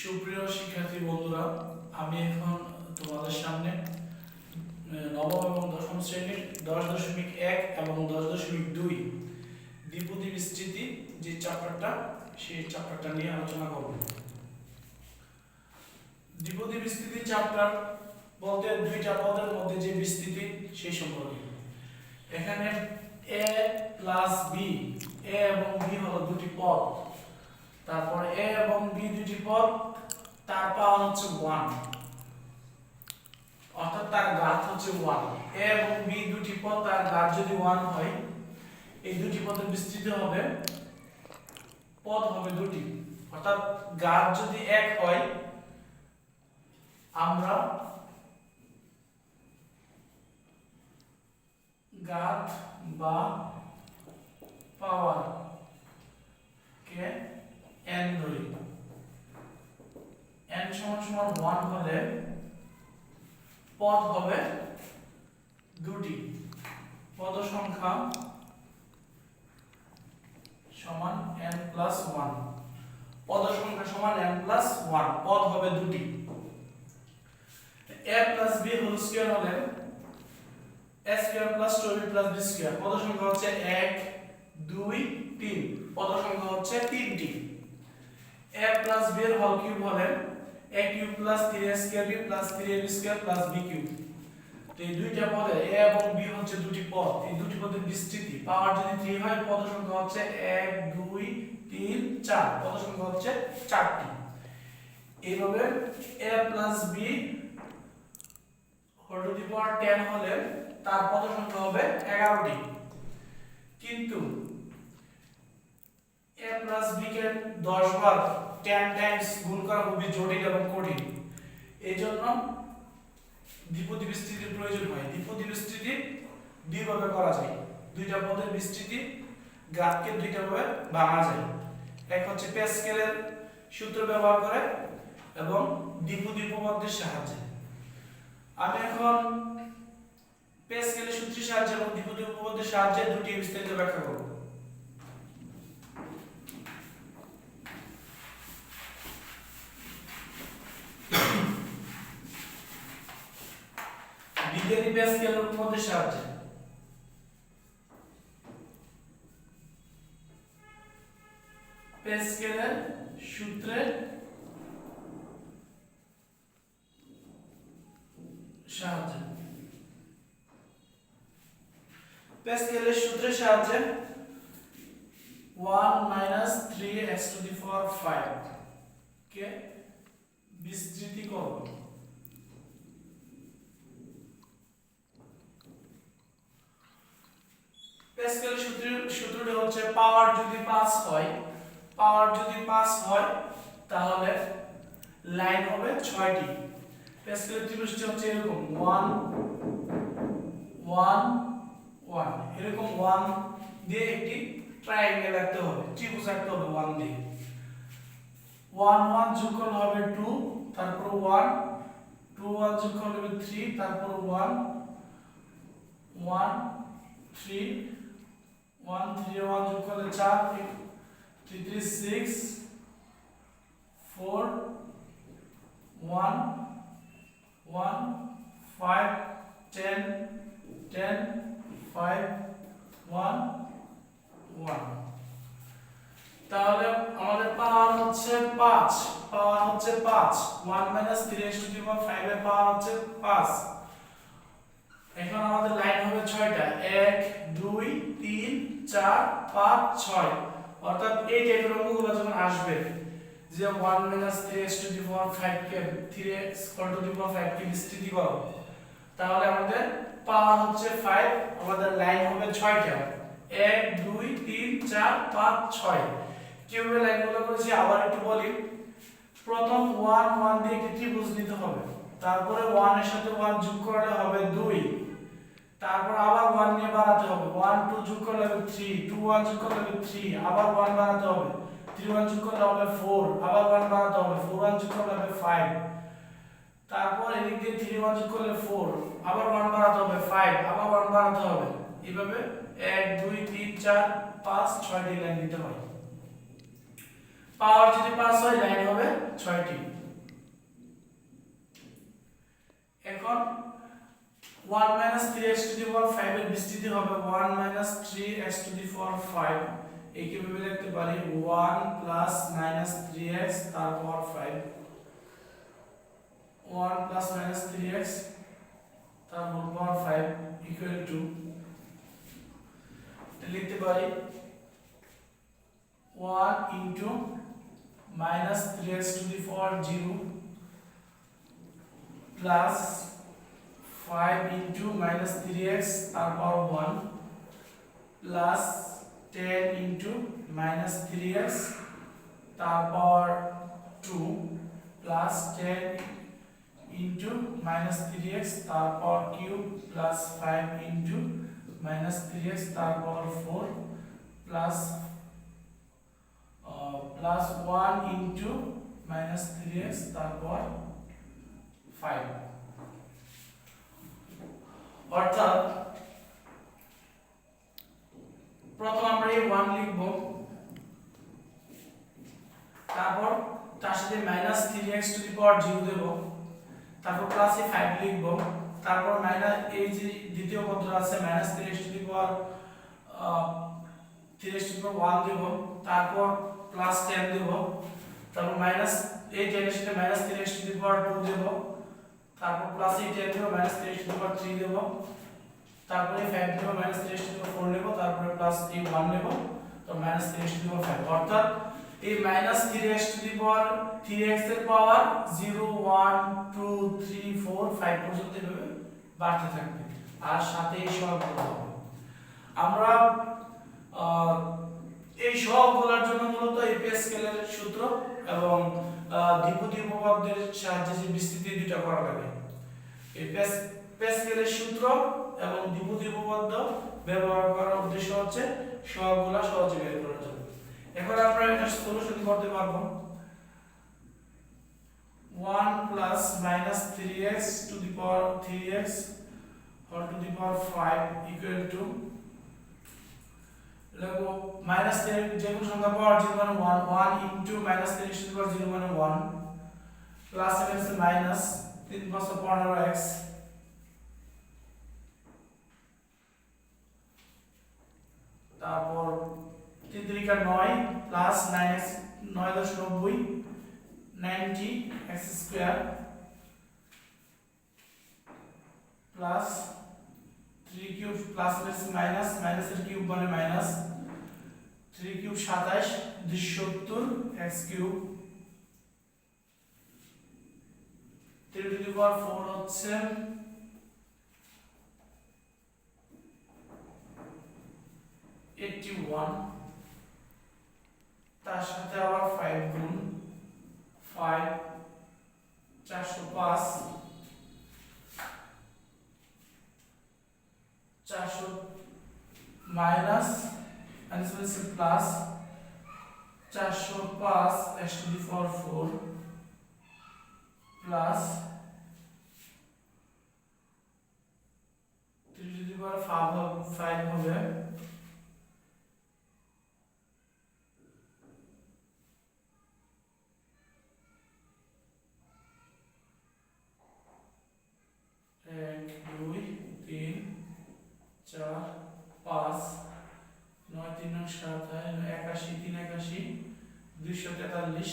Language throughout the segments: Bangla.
সুপ্রিয় শিক্ষার্থী বন্ধুরা, আমি এখন তোমাদের সামনে নবম এবং দশম শ্রেণির দশ দশমিক এক এবং দশ দশমিক দুই দ্বিপদী বিস্তৃতি যে চ্যাপ্টারটা সেই চ্যাপ্টারটা নিয়ে আলোচনা করব। দ্বিপদী বিস্তৃতি চ্যাপ্টার বলতে দুইটা পদের মধ্যে যে বিস্তৃতি, সেই সম্পর্কে। এখানে এ প্লাস বি এ এবং বি হলো দুটি পদ। তারপর এ এবং বি দুটি পদ, তার পাওয়ার হচ্ছে ওয়ান অর্থাৎ তার ঘাত হচ্ছে ওয়ান এ এবং বি দুটি পদ, তার ঘাত যদি ওয়ান হয়, এই দুটি পদের বিস্তৃতি হবে, পদ হবে দুটি। অর্থাৎ ঘাত যদি এক হয়, আমরা ঘাত বা পাওয়ার কে n ধরি। N সমান সমান 1 হলে পদ হবে দুটি। পদ সংখ্যা সমান n প্লাস 1 পদ সংখ্যা সমান n প্লাস 1 পদ হবে দুটি। A plus b whole square হলে a square plus 2b plus b square পদ সংখ্যা হচ্ছে 1 2 3 পদ সংখ্যা হচ্ছে তিনটি। A প্লাস b এর হোল কিউব হলে a cube plus 3a square b plus 3ab square plus b cube. তো এই দুইটা পদে a এবং b হচ্ছে দুটি পদ। এই দুটি পদের বিস্তৃতি। পাওয়ার যদি 3 হয়, পদ সংখ্যা হচ্ছে 1 2 3 4 পদ সংখ্যা হচ্ছে 4টি এইভাবে a plus b whole to the power 10 হলে তার পদ সংখ্যা হবে 11টি কিন্তু a প্লাস b কে 10 বার 10 টাইমস গুণ করা খুবই জটিল এবং কঠিন। এই জন্য দ্বিপদী বিস্তৃতির প্রয়োজন হয়। দ্বিপদী বিস্তৃতি দুইভাবে করা যায়। দুইটা পদের বিস্তৃতি গ্রাফকে দুইটা ভাবে ভাঙা যায়। এক হচ্ছে প্যাসকেলের সূত্র ব্যবহার করে এবং দ্বিপদী উপপাদ্যের সাহায্যে। আমি এখন প্যাসকেলের সূত্রের সাহায্যে এবং দ্বিপদী উপপাদ্যের সাহায্যে দুটি বিস্তারিত ব্যাখ্যা করব। বিজ্ঞানী প্যাসকেলের উপপাদ্যের সাহায্যে? প্যাসকেলের সূত্রের সাহায্যে। প্যাসকেলের সূত্রের সাহায্যে 1 minus 3x to the power 5 কে বিস্তৃতি করব। প্যাসকেলের সূত্রের, সূত্রটি হচ্ছে পাওয়ার যদি 5 হয় পাওয়ার যদি 5 হয়, তাহলে লাইন হবে 6টি প্যাসকেলের ত্রিভুজটি হচ্ছে এরকম 1 1 1 এরকম 1 দিয়ে একটি ট্রায়াঙ্গেল আঁকতে হবে, ত্রিভুজ আঁকতে হবে 1 দিয়ে। 1 1 যোগ করলে হবে 2 তারপর 1 2 1 যোগ করলে হবে 3 তারপর 1 1 3 1 3 1 যোগ করলে 4 3 3 6 4 1 1 5 10 10 5 1 1 তাহলে আমাদের পাওয়ার হচ্ছে 5 পাওয়ার হচ্ছে 5 1 মাইনাস 3 টু দি পাওয়ার 5 এর পাওয়ার হচ্ছে 5 এখন আমাদের লাইন হবে 6টা 1 2 3 4 5 6 অর্থাৎ এই টাইপের অঙ্কগুলো যখন আসবে, যে 1 মাইনাস 3 টু দি পাওয়ার 5 কে 3 স্কয়ার টু দি পাওয়ার 5 কে বিস্তৃতি তাহলে আমাদের পাওয়ার হচ্ছে 5 আমাদের লাইন হবে 6টা 1 2 3 4 5 6 কীভাবে লাইনগুলো করেছি, আবার একটু বলি। প্রথম 1 1 দিয়ে একটি ত্রিভুজ নিতে হবে। তারপরে 1 এর সাথে 1 যোগ করলে হবে 2 তারপর আবার 1 নিয়ে বাড়াতে হবে। ওয়ান টু যোগ করলে হবে থ্রি টু ওয়ান যোগ করলে 3 আবার 1 বাড়াতে হবে। থ্রি ওয়ান যোগ করলে হবে 4 আবার 1 বাড়াতে হবে। ফোর ওয়ান যোগ করলে হবে 5 তারপর এদিক দিয়ে থ্রি ওয়ান যোগ করলে 4 আবার 1 বাড়াতে হবে 5 আবার 1 বাড়াতে হবে। এইভাবে 1 2 3 4 5 6 ছয়টি লাইন দিতে হবে পাওয়ার যদি পাঁচ হয় লাইন হবে 6 টি এখন 1 minus 3x to the power 5 এর বিস্তৃতি হবে 1 minus 3x to the power 5 এই কীভাবে লিখতে পারি? 1 প্লাস মাইনাস 3x তার পাওয়ার 5 1 প্লাস মাইনাস 3x তার হোল পাওয়ার 5 ইকুয়াল টু লিখতে পারি। 1 into minus 3x to the power 0 plus 5 into minus 3x তার পাওয়ার 1 প্লাস 10 into minus 3x তার পাওয়ার 2 প্লাস 10 into minus 3x তার power cube plus 5 into minus 3x তার power 4 plus plus 1 into minus 3x তার পাওয়ার 5 অর্থাৎ প্রথম আমরা এই 1 লিখব। তারপর তার সাথে minus 3x to the power 0 দেব। তারপর প্লাস 5 লিখব। তারপর মাইনাস এই যে দ্বিতীয় পদ আছে minus 3x to the power 3x to the power 1 দেব। তারপর প্লাস 10 দেব। তারপর মাইনাস এই 10 এর সাথে মাইনাস 3x টু দি পাওয়ার 2 দেব। তারপর প্লাস এই 10 দেব মাইনাস 3x টু পাওয়ার 3 দেব তারপরে 5 দেব মাইনাস 3x টু পাওয়ার 4 নেব, তারপরে প্লাস এই 1 নেব, তো মাইনাস 3x টু পাওয়ার 5 অর্থাৎ এই minus 3x to the power 3x এর পাওয়ার 0 1 2 3 4 5 পর্যন্ত এভাবে বাড়তে থাকবে। আর সাথে এই সব আমরা আহ, এই সহগগুলোর জন্য মূলত এই পে স্কেলের সূত্র এবং আহ, দ্বিপদী উপপাদ্যের সাহায্যে যে বিস্তৃতি দুটো করা লাগে এই পেস পেস্কেলের সূত্র এবং দ্বিপদী উপপাদ্য ব্যবহার করার উদ্দেশ্য হচ্ছে সহগগুলা সহজে বের করার জন্য। এখন আমরা এটা সলিউশন করতে পারব। 1 plus minus 3x to the power 3x or to the power 5 equal to দেখো মাইনাস থ্রি যে কোনো সংখ্যা পাওয়ার জিরো মানে one one into minus three to power zero মানে ওয়ান প্লাস এখানে মাইনাস তিন পাঁচশো পনেরো এক্স তারপর তিন তিরিকা নয় প্লাস নাইন এক্স নয় দশ নব্বই ninety x square plus three cube plus minus মাইনাসের কিউব মানে মাইনাস থ্রি কিউব সাতাশ দুশো সত্তর x cube three to the power four হচ্ছে এইটটি ওয়ান তার সাথে আবার ফাইভ গুণ ফাইভ চারশো পাঁচ। চারশো মাইনাস প্লাস চারশো পাঁচ x to the power four plus three to the power five হবে এক, দুই, তিন, চার, পাঁচ, নয়, তিন, নয়, সাত একাশি, তিন, একাশি, দুইশো তেতাল্লিশ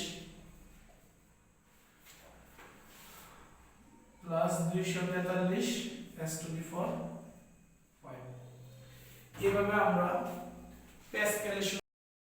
প্লাস দুইশো তেতাল্লিশ এস টু বি ফোর এভাবে আমরা প্যাসকেলের